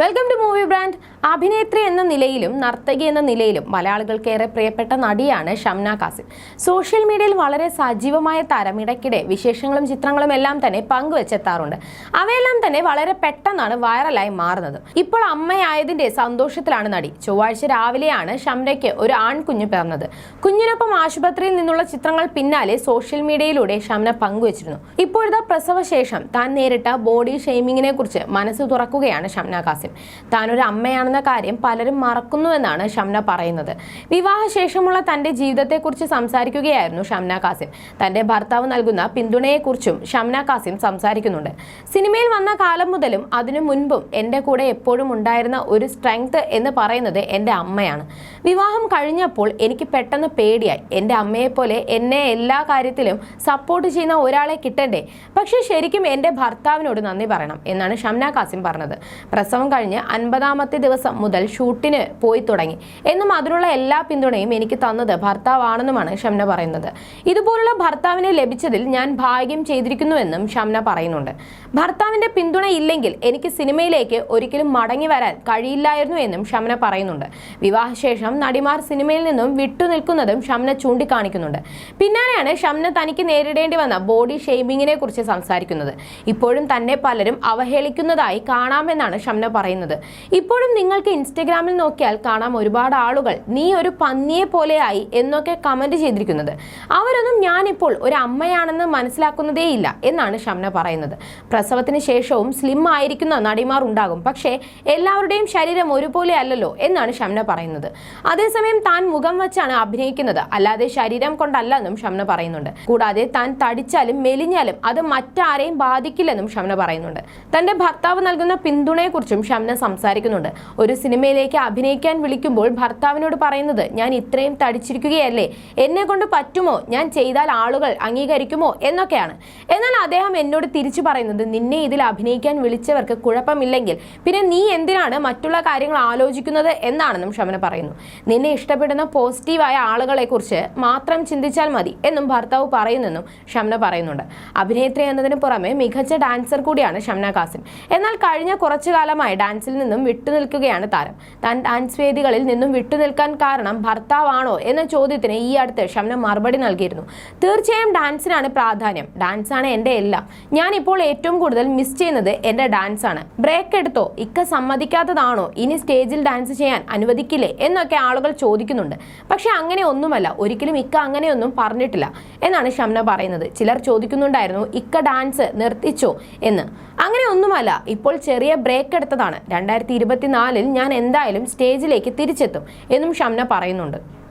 Welcome to movie brand അഭിനേത്രി എന്ന നിലയിലും നർത്തകി എന്ന നിലയിലും മലയാളികൾക്ക് ഏറെ പ്രിയപ്പെട്ട നടിയാണ് ഷംന കാസിം സോഷ്യൽ മീഡിയയിൽ വളരെ സജീവമായ താരം ഇടയ്ക്കിടെ വിശേഷങ്ങളും ചിത്രങ്ങളും എല്ലാം തന്നെ പങ്കുവെച്ചെത്താറുണ്ട്. അവയെല്ലാം തന്നെ വളരെ പെട്ടെന്നാണ് വൈറലായി മാറുന്നത്. ഇപ്പോൾ അമ്മയായതിന്റെ സന്തോഷത്തിലാണ് നടി. ചൊവ്വാഴ്ച രാവിലെയാണ് ഷംനയ്ക്ക് ഒരു ആൺകുഞ്ഞ് പിറന്നത്. കുഞ്ഞിനൊപ്പം ആശുപത്രിയിൽ നിന്നുള്ള ചിത്രങ്ങൾ പിന്നാലെ സോഷ്യൽ മീഡിയയിലൂടെ ഷംന പങ്കുവച്ചിരുന്നു. ഇപ്പോഴത്തെ പ്രസവശേഷം താൻ നേരിട്ട ബോഡി ഷെയ്മിങ്ങിനെ കുറിച്ച് മനസ്സ് തുറക്കുകയാണ് ഷംന കാസിം താൻ താനൊരു അമ്മയാണെന്ന കാര്യം പലരും മറക്കുന്നുവെന്നാണ് ഷംന പറയുന്നത്. വിവാഹശേഷമുള്ള തന്റെ ജീവിതത്തെക്കുറിച്ച് സംസാരിക്കുകയായിരുന്നു ഷംന കാസിം തന്റെ ഭർത്താവ് നൽകുന്ന പിന്തുണയെക്കുറിച്ചും ഷംന കാസിം സംസാരിക്കുന്നുണ്ട്. സിനിമയിൽ വന്ന കാലം മുതലും അതിനു മുൻപും എന്റെ കൂടെ എപ്പോഴും ഉണ്ടായിരുന്ന ഒരു സ്ട്രെങ്ത് എന്ന് പറയുന്നത് എന്റെ അമ്മയാണ്. വിവാഹം കഴിഞ്ഞപ്പോൾ എനിക്ക് പെട്ടെന്ന് പേടിയായി. എന്റെ അമ്മയെപ്പോലെ എന്നെ എല്ലാ കാര്യത്തിലും സപ്പോർട്ട് ചെയ്യുന്ന ഒരാളെ കിട്ടണ്ടേ? പക്ഷേ ശരിക്കും എന്റെ ഭർത്താവിനോട് നന്ദി പറയണം എന്നാണ് ഷംന കാസിം പറഞ്ഞത്. പ്രസവം കഴിഞ്ഞ് അൻപതാമത്തെ ദിവസം മുതൽ ഷൂട്ടിന് പോയി തുടങ്ങി. എന്നും അതിനുള്ള എല്ലാ പിന്തുണയും എനിക്ക് തന്നത് ഭർത്താവാണെന്നുമാണ് ഷംന പറയുന്നത്. ഇതുപോലുള്ള ഭർത്താവിനെ ലഭിച്ചതിൽ ഞാൻ ഭാഗ്യം ചെയ്തിരിക്കുന്നുവെന്നും ഷംന പറയുന്നുണ്ട്. ഭർത്താവിന്റെ പിന്തുണ ഇല്ലെങ്കിൽ എനിക്ക് സിനിമയിലേക്ക് ഒരിക്കലും മടങ്ങി വരാൻ കഴിയില്ലായിരുന്നു എന്നും ഷംന പറയുന്നുണ്ട്. വിവാഹശേഷം നടിമാർ സിനിമയിൽ നിന്നും വിട്ടുനിൽക്കുന്നതും ഷംന ചൂണ്ടിക്കാണിക്കുന്നുണ്ട്. പിന്നാലെയാണ് ഷംന തനിക്ക് നേരിടേണ്ടി വന്ന ബോഡി ഷെയ്മിങ്ങിനെ കുറിച്ച് സംസാരിക്കുന്നത്. ഇപ്പോഴും തന്നെ പലരും അവഹേളിക്കുന്നതായി കാണാമെന്നാണ് ഷംന പറയുന്നത് ഇപ്പോഴും നിങ്ങൾക്ക് ഇൻസ്റ്റഗ്രാമിൽ നോക്കിയാൽ കാണാം ഒരുപാട് ആളുകൾ നീ ഒരു പന്നിയെ പോലെയായി എന്നൊക്കെ കമന്റ് ചെയ്തിരിക്കുന്നത്. അവരൊന്നും ഞാനിപ്പോൾ ഒരു അമ്മയാണെന്ന് മനസ്സിലാക്കുന്നതേയില്ല എന്നാണ് ഷംന പറയുന്നത്. പ്രസവത്തിന് ശേഷവും സ്ലിം ആയിരിക്കുന്ന നടിമാർ ഉണ്ടാകും. പക്ഷേ എല്ലാവരുടെയും ശരീരം ഒരുപോലെ അല്ലല്ലോ എന്നാണ് ഷംന പറയുന്നത്. അതേസമയം താൻ മുഖം വച്ചാണ് അഭിനയിക്കുന്നത്. അല്ലാതെ ശരീരം കൊണ്ടല്ല എന്നും ഷംന പറയുന്നുണ്ട്. കൂടാതെ താൻ തടിച്ചാലും മെലിഞ്ഞാലും അത് മറ്റാരെയും ബാധിക്കില്ലെന്നും ഷംന പറയുന്നുണ്ട്. തന്റെ ഭർത്താവ് നൽകുന്ന പിന്തുണയെക്കുറിച്ചും ഷംന സംസാരിക്കുന്നുണ്ട്. ഒരു സിനിമയിലേക്ക് അഭിനയിക്കാൻ വിളിക്കുമ്പോൾ ഭർത്താവിനോട് പറയുന്നത് ഞാൻ ഇത്രയും തടിച്ചിരിക്കുകയല്ലേ? എന്നെ കൊണ്ട് പറ്റുമോ? ഞാൻ ചെയ്താൽ ആളുകൾ അംഗീകരിക്കുമോ? എന്നൊക്കെയാണ്. എന്നാൽ അദ്ദേഹം എന്നോട് തിരിച്ചു പറയുന്നത് നിന്നെ ഇതിൽ അഭിനയിക്കാൻ വിളിച്ചവർക്ക് കുഴപ്പമില്ലെങ്കിൽ പിന്നെ നീ എന്തിനാണ് മറ്റുള്ള കാര്യങ്ങൾ ആലോചിക്കുന്നത്? എന്നാണെന്നും ഷമന പറയുന്നു. നിന്നെ ഇഷ്ടപ്പെടുന്ന പോസിറ്റീവായ ആളുകളെ കുറിച്ച് മാത്രം ചിന്തിച്ചാൽ മതി എന്നും ഭർത്താവ് പറയുന്നെന്നും ഷംന പറയുന്നുണ്ട്. അഭിനേത്രി എന്നതിന് പുറമെ മികച്ച ഡാൻസർ കൂടിയാണ് ഷംന കാസിം എന്നാൽ കഴിഞ്ഞ കുറച്ചു കാലമായി ഡാൻസിൽ നിന്നും വിട്ടുനിൽക്കുകയാണ് താരം. താൻ ഡാൻസ് വേദികളിൽ നിന്നും വിട്ടുനിൽക്കാൻ കാരണം ഭർത്താവാണോ എന്ന ചോദ്യത്തിന് ഈ അടുത്ത് ഷംന മറുപടി നൽകിയിരുന്നു. തീർച്ചയായും ഡാൻസിനാണ് പ്രാധാന്യം. ഡാൻസാണ് എന്റെ എല്ലാം. ഞാൻ ഇപ്പോൾ ഏറ്റവും കൂടുതൽ മിസ് ചെയ്യുന്നത് എന്റെ ഡാൻസാണ്. ബ്രേക്ക് എടുത്തോ? ഇക്ക സമ്മതിക്കാത്തതാണോ? ഇനി സ്റ്റേജിൽ ഡാൻസ് ചെയ്യാൻ അനുവദിക്കില്ലേ? എന്നൊക്കെ ആളുകൾ ചോദിക്കുന്നുണ്ട്. പക്ഷെ അങ്ങനെ ഒന്നുമല്ല. ഒരിക്കലും ഇക്ക അങ്ങനെയൊന്നും പറഞ്ഞിട്ടില്ല എന്നാണ് ഷംന പറയുന്നത്. ചിലർ ചോദിക്കുന്നുണ്ടായിരുന്നു ഇക്ക ഡാൻസ് നിർത്തിച്ചോ എന്ന്. അങ്ങനെ ഒന്നുമല്ല. ഇപ്പോൾ ചെറിയ ബ്രേക്ക് എടുത്തതാണ്. രണ്ടായിരത്തി ഇരുപത്തിനാലിൽ ഞാൻ എന്തായാലും സ്റ്റേജിലേക്ക് തിരിച്ചെത്തും എന്നും ഷംന പറയുന്നുണ്ട്.